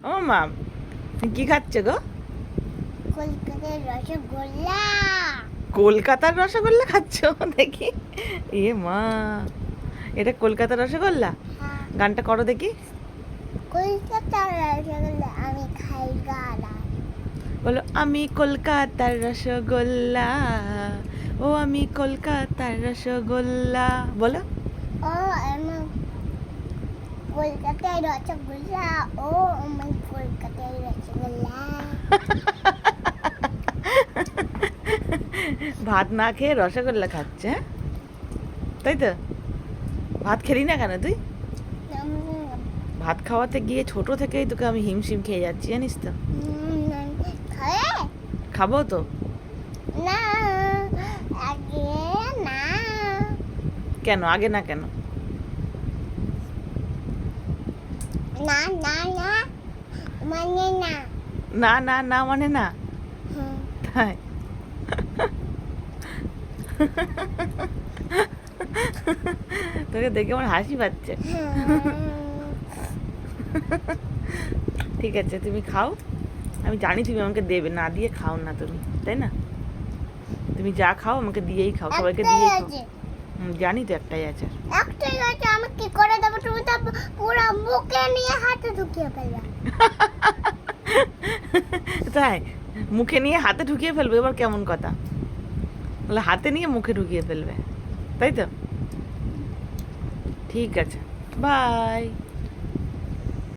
ও মা কি খাচ্ছ গো? কলকাতার রসগোল্লা। কলকাতার রসগোল্লা খাচ্ছ? দেখি। এ মা এটা কলকাতার রসগোল্লা? হ্যাঁ। গানটা করো দেখি। কলকাতার রসগোল্লা আমি খাই গালা বলো আমি কলকাতার রসগোল্লা ও আমি কলকাতার রসগোল্লা। বলো। ও আমি কলকাতার রসগোল্লা ও ভাত না খেয়ে রসগোল্লা খাচ্ছে হ্যাঁ? তাই তো? ভাত খেলি না কেন তুই? ভাত খাওয়াতে গিয়ে ছোট থেকেই তোকে আমি হিমশিম খেয়ে যাচ্ছি, জানিস তো? খাবে তো? কেন? আগে না কেন? না না না। মানে না। না না না মানে না। তাই। তোকে দেখে আমার হাসি পাচ্ছে। ঠিক আছে তুমি খাও। আমি জানি তুমি আমাকে দেবে না দিয়ে খাও না তুমি তাই না? তুমি যা খাও আমাকে দিয়েই খাও সবাইকে খাও। আছে। জানি তো একটাই আছে। একটাই আছে আমি কি করে দেবো? তুমি তো পুরো মুখে নিয়ে তাই? মুখে নিয়ে হাতে ঢুকিয়ে ফেলবে, এবার কেমন কথা? বলে হাতে নিয়ে মুখে ঢুকিয়ে ফেলবে। তাই তো? ঠিক আছে বাই